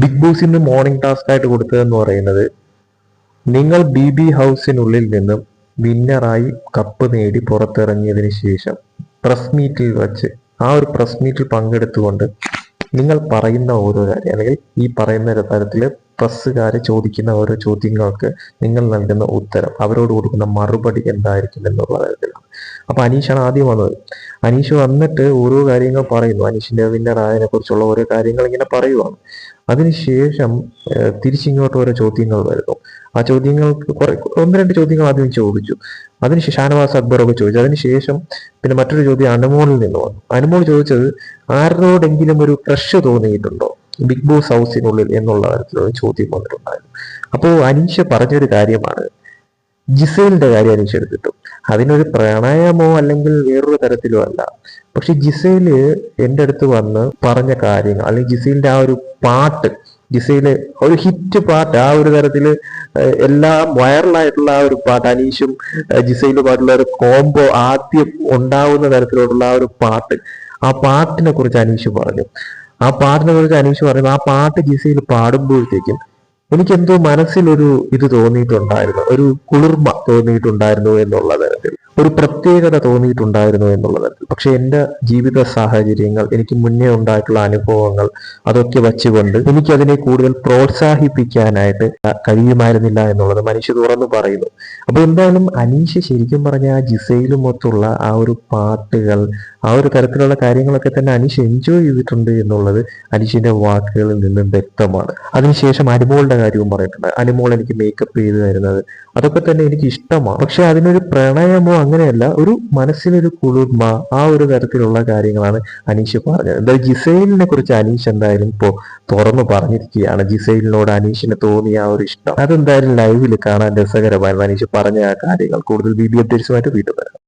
Big ബോസിന് morning task ആയിട്ട് കൊടുത്തതെന്ന് പറയുന്നത് നിങ്ങൾ ബി ബി ഹൗസിനുള്ളിൽ നിന്നും വിന്നറായി കപ്പ് നേടി പുറത്തിറങ്ങിയതിന് ശേഷം പ്രസ് മീറ്റിൽ വച്ച് ആ ഒരു പ്രസ് മീറ്റിൽ പങ്കെടുത്തുകൊണ്ട് നിങ്ങൾ പറയുന്ന ഓരോ കാര്യം അല്ലെങ്കിൽ ഈ പറയുന്ന തരത്തിൽ പ്രസ്സുകാരെ ചോദിക്കുന്ന ഓരോ ചോദ്യങ്ങൾക്ക് നിങ്ങൾ നൽകുന്ന ഉത്തരം അവരോട് കൊടുക്കുന്ന മറുപടി എന്തായിരിക്കും എന്നുള്ള തരത്തിലാണ് അപ്പൊ അനീഷാണ് ആദ്യം വന്നത്. അനീഷ് വന്നിട്ട് ഓരോ കാര്യങ്ങൾ പറയുന്നു. അനീഷിന്റെ വിന്നർ ആയതിനെ കുറിച്ചുള്ള ഓരോ കാര്യങ്ങൾ ഇങ്ങനെ പറയുവാണ്. അതിനുശേഷം തിരിച്ചിങ്ങോട്ട് ഓരോ ചോദ്യങ്ങൾ വരുന്നു. ആ ചോദ്യങ്ങൾക്ക് കുറെ ഒന്ന് രണ്ട് ചോദ്യങ്ങൾ ആദ്യം ചോദിച്ചു. അതിനുശേഷം ഷാനവാസ് അക്ബറൊക്കെ ചോദിച്ചു. അതിനുശേഷം പിന്നെ മറ്റൊരു ചോദ്യം അനുമോളിൽ നിന്ന് വന്നു. അനുമോൾ ചോദിച്ചത് ആരോടെങ്കിലും ഒരു ക്രഷ് തോന്നിയിട്ടുണ്ടോ? ബിഗ് ബോസ് ഹൗസിനുള്ളിൽ എന്നുള്ള തരത്തിലുള്ള ചോദ്യം വന്നിട്ടുണ്ടായിരുന്നു. അപ്പോൾ അനീഷ പറഞ്ഞൊരു കാര്യമാണ്. ജിസേലിന്റെ കാര്യം അനീഷ എടുത്തിട്ടു. അതിനൊരു പ്രണയമോ അല്ലെങ്കിൽ വേറൊരു തരത്തിലോ അല്ല. പക്ഷെ ജിസയിൽ എന്റെ അടുത്ത് വന്ന് പറഞ്ഞ കാര്യങ്ങൾ അല്ലെങ്കിൽ ജിസയിലിന്റെ ആ ഒരു പാട്ട് ജിസയിൽ ഒരു ഹിറ്റ് പാട്ട് ആ ഒരു തരത്തിൽ എല്ലാം വൈറലായിട്ടുള്ള ആ ഒരു പാട്ട് അനീഷും ജിസയിലും പാട്ടുള്ള ഒരു കോംബോ ആദ്യം ഉണ്ടാവുന്ന തരത്തിലോട്ടുള്ള ആ ഒരു പാട്ട് ആ പാട്ടിനെ കുറിച്ച് അനീഷ് പറഞ്ഞു. ആ പാട്ടിനെ കുറിച്ച് അനീഷ് പറയുമ്പോൾ ആ പാട്ട് ജിസയിൽ പാടുമ്പോഴത്തേക്കും എനിക്ക് എന്തോ മനസ്സിലൊരു ഇത് തോന്നിയിട്ടുണ്ടായിരുന്നു. ഒരു കുളിർമ തോന്നിയിട്ടുണ്ടായിരുന്നു എന്നുള്ള തരത്തിൽ. ഒരു പ്രത്യേകത തോന്നിയിട്ടുണ്ടായിരുന്നു എന്നുള്ളത്. പക്ഷെ എന്റെ ജീവിത സാഹചര്യങ്ങൾ എനിക്ക് മുന്നേ ഉണ്ടായിട്ടുള്ള അനുഭവങ്ങൾ അതൊക്കെ വച്ചുകൊണ്ട് എനിക്കതിനെ കൂടുതൽ പ്രോത്സാഹിപ്പിക്കാനായിട്ട് കഴിയുമായിരുന്നില്ല എന്നുള്ളത് മനുഷ്യ തുറന്നു പറയുന്നു. അപ്പൊ എന്തായാലും അനീഷ് ശരിക്കും പറഞ്ഞ ആ ജിസയിലും മൊത്തമുള്ള ആ ഒരു പാട്ടുകൾ ആ ഒരു തരത്തിലുള്ള കാര്യങ്ങളൊക്കെ തന്നെ അനീഷ് എൻജോയ് ചെയ്തിട്ടുണ്ട് എന്നുള്ളത് അനീഷിന്റെ വാക്കുകളിൽ നിന്നും വ്യക്തമാണ്. അതിനുശേഷം അനുമോളുടെ കാര്യവും പറഞ്ഞിട്ടുണ്ട് അനുമോൾ എനിക്ക് മേക്കപ്പ് ചെയ്ത് തരുന്നത് അതൊക്കെ തന്നെ എനിക്ക് ഇഷ്ടമാണ്. പക്ഷെ അതിനൊരു പ്രണയമോ അങ്ങനെയല്ല ഒരു മനസ്സിനൊരു കുളിർമ ആ ഒരു തരത്തിലുള്ള കാര്യങ്ങളാണ് അനീഷ് പറഞ്ഞത്. എന്തായാലും ജിസൈലിനെ കുറിച്ച് അനീഷ് എന്തായാലും ഇപ്പോ തുറന്നു പറഞ്ഞിരിക്കുകയാണ്. ജിസൈലിനോട് അനീഷിന് തോന്നിയ ആ ഒരു ഇഷ്ടം. അതെന്തായാലും ലൈവിൽ കാണാൻ രസകരമായിരുന്നു അനീഷ് പറഞ്ഞ ആ കാര്യങ്ങൾ. കൂടുതൽ വീഡിയോ അധ്യക്ഷമായിട്ട് വീണ്ടും വരാം.